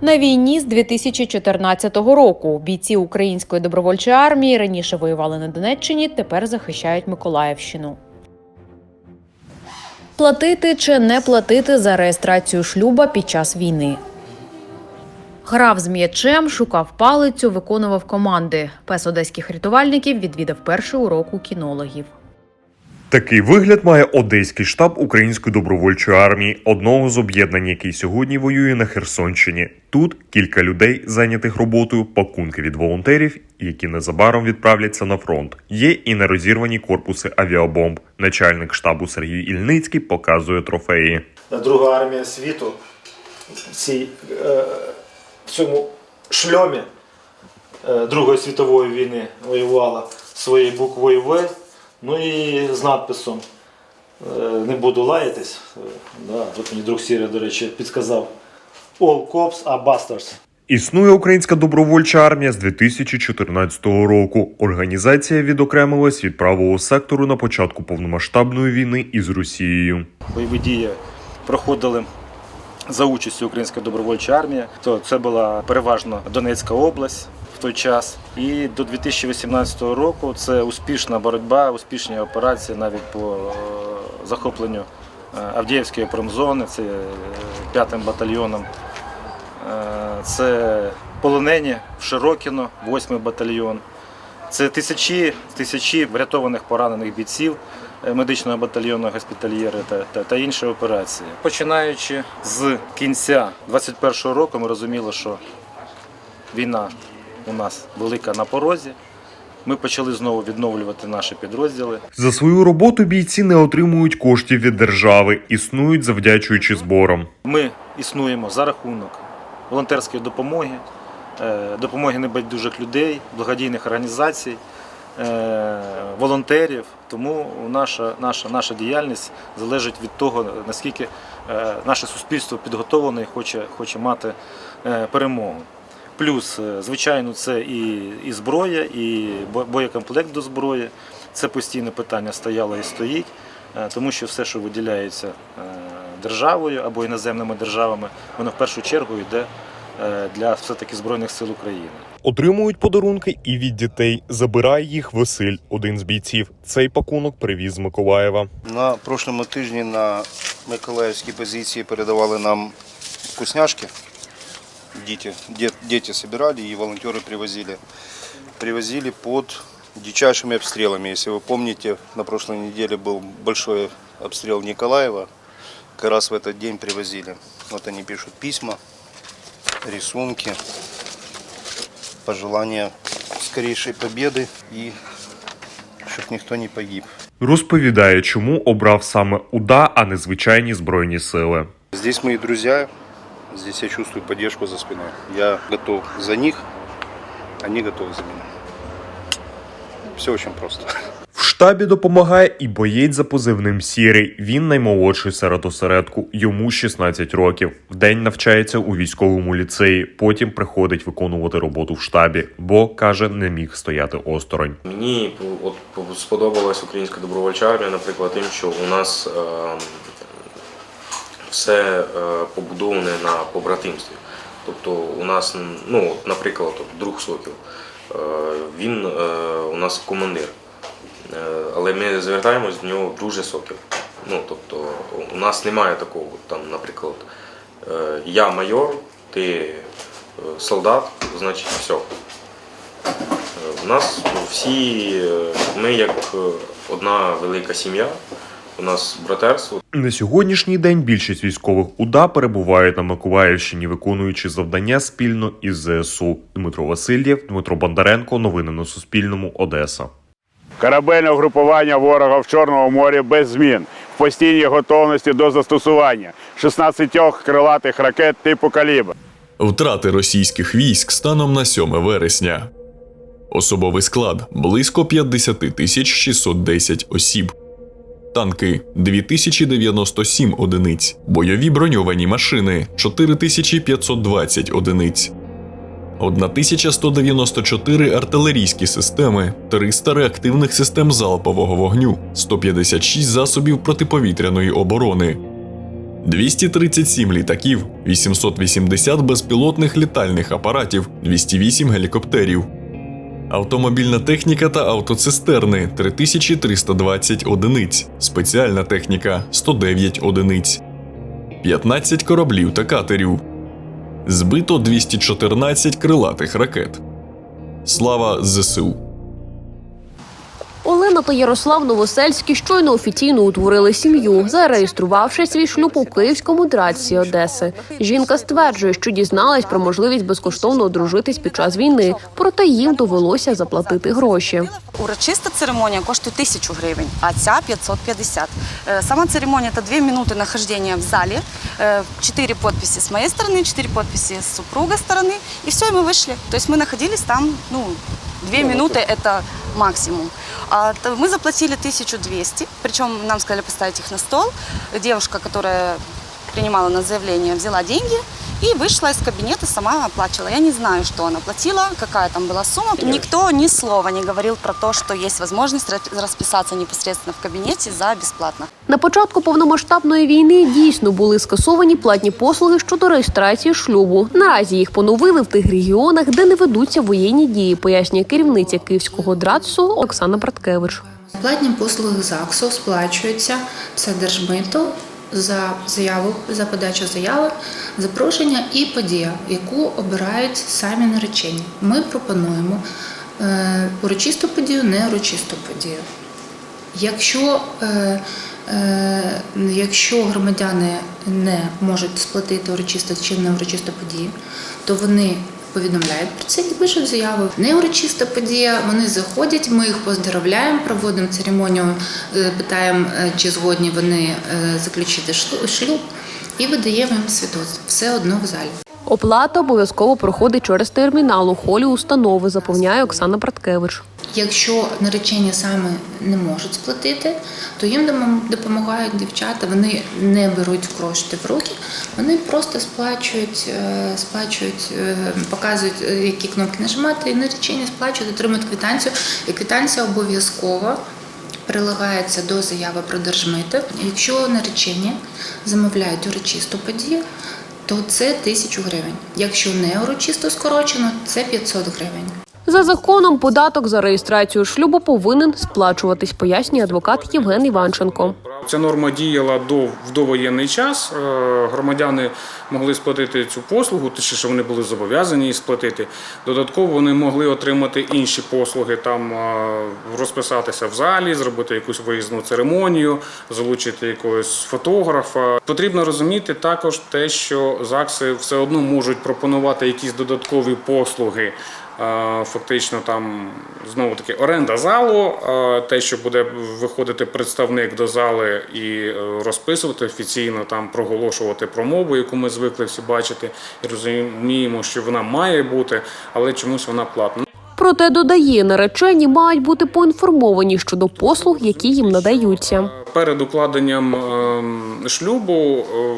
На війні з 2014 року бійці української добровольчої армії раніше воювали на Донеччині, тепер захищають Миколаївщину. Платити чи не платити за реєстрацію шлюба під час війни. Грав з м'ячем, шукав палицю, виконував команди. Пес одеських рятувальників відвідав перший урок у кінологів. Такий вигляд має одеський штаб Української добровольчої армії, одного з об'єднань, який сьогодні воює на Херсонщині. Тут кілька людей, зайнятих роботою, пакунки від волонтерів, які незабаром відправляться на фронт. Є і нерозірвані корпуси авіабомб. Начальник штабу Сергій Ільницький показує трофеї. Друга армія світу цій, е, цьому шльомі е, Другої світової війни воювала своєю буквою ну і з надписом е, Не буду лаятись. Е, Да, тут мені друг Сіря, до речі, підказав All cops are bastards. Існує українська добровольча армія з 2014 року. Організація відокремилась від правого сектору на початку повномасштабної війни із Росією. бойові дії проходили за участю Української добровольчої армії. То це була переважно Донецька область в той час. І до 2018 року це успішна боротьба, успішні операції навіть по е, захопленню е, Авдіївської промзони, це п'ятим батальйоном. Е, Це полонені в Широкіно, 8 батальйон. Це тисячі, тисячі врятованих поранених бійців медичного батальйону госпітальєри та, та, та інші операції. Починаючи з кінця 21-го року, ми розуміли, що війна у нас велика на порозі. Ми почали знову відновлювати наші підрозділи. За свою роботу бійці не отримують коштів від держави, існують завдячуючи зборам. Ми існуємо за рахунок волонтерської допомоги, е, допомоги небайдужих людей, благодійних організацій, е, волонтерів. Тому наша, наша, наша діяльність залежить від того, наскільки е, наше суспільство підготовлене і хоче, хоче мати е, перемогу. Плюс, е, звичайно, це і, і зброя, і боєкомплект до зброї. Це постійне питання стояло і стоїть, е, тому що все, що виділяється е, державою або іноземними державами, воно в першу чергу йде е, для все-таки Збройних сил України. Отримують подарунки і від дітей. Забирає їх Василь, один з бійців. Цей пакунок привіз з Миколаєва. На прошлому тижні на Миколаївській позиції передавали нам вкусняшки. Діти, дет- дети собирали и волонтеры привозили. Привозили под дичайшими обстрелами. Если вы помните, на прошлой неделе был большой обстрел Николаева. Как раз в этот день привозили. Вот они пишут письма, рисунки, пожелания скорейшей победы и чтобы никто не погиб. Розповідає, чому обрав саме УДА, а не звичайні збройні сили. Здесь мои друзья, здесь я чувствую поддержку за спиной. Я готов за них, они готовы за меня. Все очень просто. Штабі допомагає і боєць за позивним Сірий. Він наймолодший серед осередку. Йому 16 років. Вдень навчається у військовому ліцеї. Потім приходить виконувати роботу в штабі, бо каже, не міг стояти осторонь. Мені от сподобалась українська добровольча армія, наприклад, тим, що у нас е, все е, побудоване на побратимстві. Тобто у нас, ну, наприклад, друг Сокіл, е, він е, у нас командир. Е, але ми звертаємось до нього друже Сокіл. Ну, тобто, у нас немає такого, там, наприклад, е, я майор, ти е, солдат, значить все. У нас всі ми як одна велика сім'я, у нас братерство. На сьогоднішній день більшість військових УДА перебувають на Миколаївщині, виконуючи завдання спільно із ЗСУ. Дмитро Васильєв, Дмитро Бондаренко. Новини на Суспільному. Одеса. Корабельне угрупування ворога в Чорному морі без змін, в постійній готовності до застосування 16 крилатих ракет типу «Калібр». Втрати російських військ станом на 7 вересня. Особовий склад близько 50 тисяч 610 осіб. Танки 2097 одиниць. Бойові броньовані машини 4520 одиниць. 1194 артилерійські системи, 300 реактивних систем залпового вогню, 156 засобів протиповітряної оборони, 237 літаків, 880 безпілотних літальних апаратів, 208 гелікоптерів. Автомобільна техніка та автоцистерни 3320 одиниць, спеціальна техніка 109 одиниць, 15 кораблів та катерів. Збито 214 крилатих ракет. Слава ЗСУ! Олена та Ярослав Новосельські щойно офіційно утворили сім'ю, зареєструвавши свій шлюб у Київському драці Одеси. Жінка стверджує, що дізналась про можливість безкоштовно одружитись під час війни, проте їм довелося заплатити гроші. Урочиста церемонія коштує тисячу гривень, а ця 550. Е, Сама церемонія – це дві минути нахождения в залі, е, чотири підписи з моєї сторони, чотири підписи з супруга сторони, і все, і ми вийшли. Тобто ми знаходились там, ну, две минуты – это максимум. А то мы заплатили 1200, причем нам сказали поставить их на стол. Девушка, которая принимала на заявление, взяла деньги и вышла из кабинета, сама оплачивала. Я не знаю, что она платила, какая там была сумма. Никто ни слова не говорил про то, что есть возможность ра- расписаться непосредственно в кабинете за бесплатно. На початку повномасштабної війни дійсно були скасовані платні послуги щодо реєстрації шлюбу. Наразі їх поновили в тих регіонах, де не ведуться воєнні дії, пояснює керівниця Київського драцу Оксана Браткевич. Платні послуги ЗАГСу сплачуються це держмито за заяву, за подачу заяви, запрошення і подія, яку обирають самі наречені. Ми пропонуємо е, урочисту подію, не урочисту подію. Якщо, е, е, якщо громадяни не можуть сплатити урочисто чи не урочисту подію, то вони повідомляють про це і пишуть заяву. Не урочиста подія, вони заходять, ми їх поздоровляємо, проводимо церемонію, е, питаємо, е, чи згодні вони е, заключити шлю- шлюб, і видаємо їм свідоцтво. Все одно в залі. Оплата обов'язково проходить через термінал у холі установи, запевняє Оксана Браткевич. Якщо наречені саме не можуть сплатити, то їм допомагають дівчата. Вони не беруть кошти в руки, вони просто сплачують, е, сплачують, е, показують, е, які кнопки нажимати, і наречені сплачують, отримують квитанцію. І квитанція обов'язково прилагається до заяви про держмити. Якщо наречені замовляють урочисту подію, то це тисячу гривень. Якщо не урочисто скорочено, це 500 гривень. За законом, податок за реєстрацію шлюбу повинен сплачуватись, пояснює адвокат Євген Іванченко. Ця норма діяла до в довоєнний час. Е, Громадяни могли сплатити цю послугу, точніше вони були зобов'язані її сплатити. Додатково вони могли отримати інші послуги, там е, розписатися в залі, зробити якусь виїзну церемонію, залучити якогось фотографа. Потрібно розуміти також те, що ЗАГСи все одно можуть пропонувати якісь додаткові послуги. Фактично там знову таки оренда залу, те, що буде виходити представник до зали і е, розписувати офіційно, там проголошувати промову, яку ми звикли всі бачити, і розуміємо, що вона має бути, але чомусь вона платна. Проте додає, наречені мають бути поінформовані щодо послуг, які їм надаються. Перед укладенням ем, шлюбу е,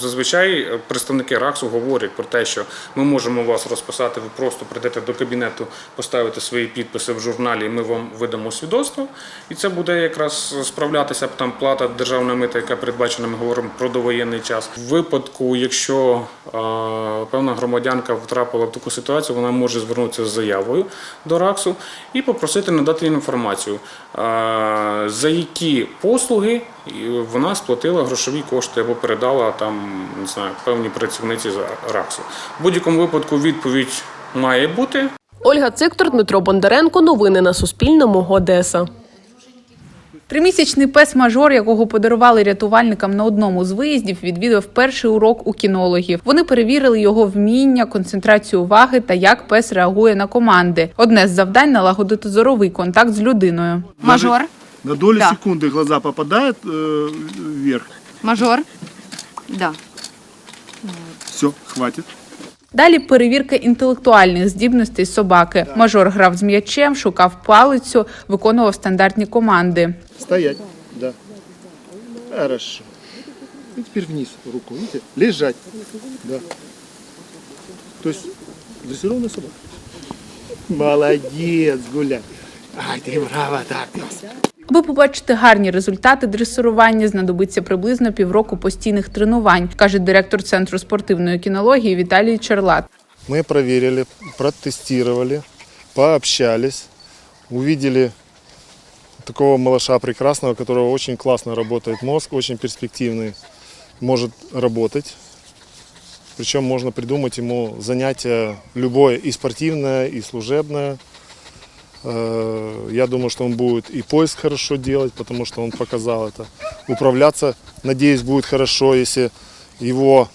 зазвичай представники РАКСу говорять про те, що ми можемо вас розписати, ви просто прийдете до кабінету, поставите свої підписи в журналі, і ми вам видамо свідоцтво. І це буде якраз справлятися там плата державна мита, яка передбачена, ми говоримо про довоєнний час. В випадку, якщо е, певна громадянка втрапила в таку ситуацію, вона може звернутися з заявою до РАКСу і попросити надати інформацію, е, за які послуги вона сплатила грошові кошти або передала там не знаю, певні працівниці за РАКСу. В будь-якому випадку відповідь має бути. Ольга Циктор, Дмитро Бондаренко. Новини на Суспільному. Одеса. Тримісячний пес мажор, якого подарували рятувальникам на одному з виїздів, відвідав перший урок у кінологів. Вони перевірили його вміння, концентрацію уваги та як пес реагує на команди. Одне з завдань налагодити зоровий контакт з людиною. Мажор. На долю Да. секунды глаза попадают э, вверх. Мажор. Да. Все, хватит. Далі перевірка інтелектуальних здібностей собаки. Мажор грав з м'ячем, шукав палицю, виконував стандартні команди. Стоять. Да. Хорошо. И теперь вниз руку, видите? Лежать. Да. То есть дрессированная собака. Молодец, гуляй. Ай, ты браво, так. Аби побачити гарні результати дресирування, знадобиться приблизно півроку постійних тренувань, каже директор центру спортивної кінології Віталій Черлат. Мы проверили, протестировали, пообщались, увидели такого малыша прекрасного, у которого очень классно работает мозг, очень перспективный, может работать. Причем можно придумать ему занятие любое, и спортивное, и служебное. Э, Я думаю, что он будет и поиск хорошо делать, потому что он показал это. Управляться, надеюсь, будет хорошо, если его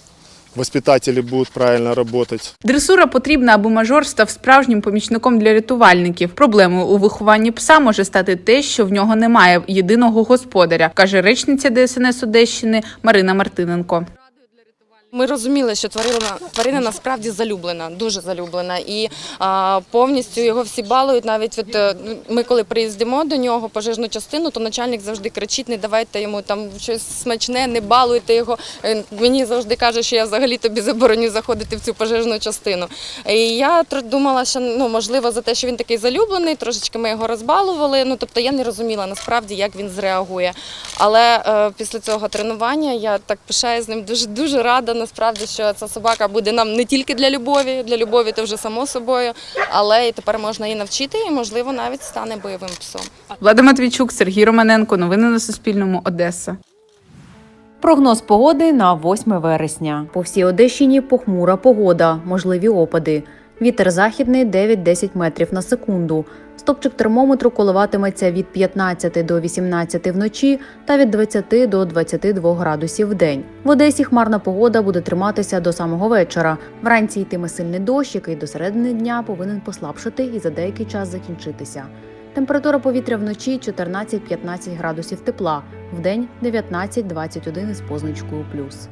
воспитатели будут правильно работать. Дресура потрібна, аби мажор став справжнім помічником для рятувальників. Проблемою у вихованні пса може стати те, що в нього немає єдиного господаря, каже речниця ДСНС Одещини Марина Мартиненко. Ми розуміли, що тварина, тварина насправді залюблена, дуже залюблена, і а, повністю його всі балують. Навіть от, е, ми, коли приїздимо до нього пожежну частину, то начальник завжди кричить: не давайте йому там щось смачне, не балуйте його. Е, Мені завжди каже, що я взагалі тобі забороню заходити в цю пожежну частину. І я думала, що ну можливо за те, що він такий залюблений, трошечки ми його розбалували. Ну тобто я не розуміла насправді, як він зреагує. Але е, після цього тренування я так пишаю з ним дуже дуже рада. Насправді, що ця собака буде нам не тільки для любові, для любові то вже само собою, але і тепер можна її навчити, і можливо навіть стане бойовим псом. Влада Матвійчук, Сергій Романенко. Новини на Суспільному. Одеса. Прогноз погоди на 8 вересня. По всій Одещині похмура погода, можливі опади. Вітер західний 9-10 метрів на секунду. Стопчик термометру коливатиметься від 15 до 18 вночі та від 20 до 22 градусів в день. В Одесі хмарна погода буде триматися до самого вечора. Вранці йтиме сильний дощ, який до середини дня повинен послабшати і за деякий час закінчитися. Температура повітря вночі 14-15 градусів тепла, вдень 19-21 із позначкою плюс.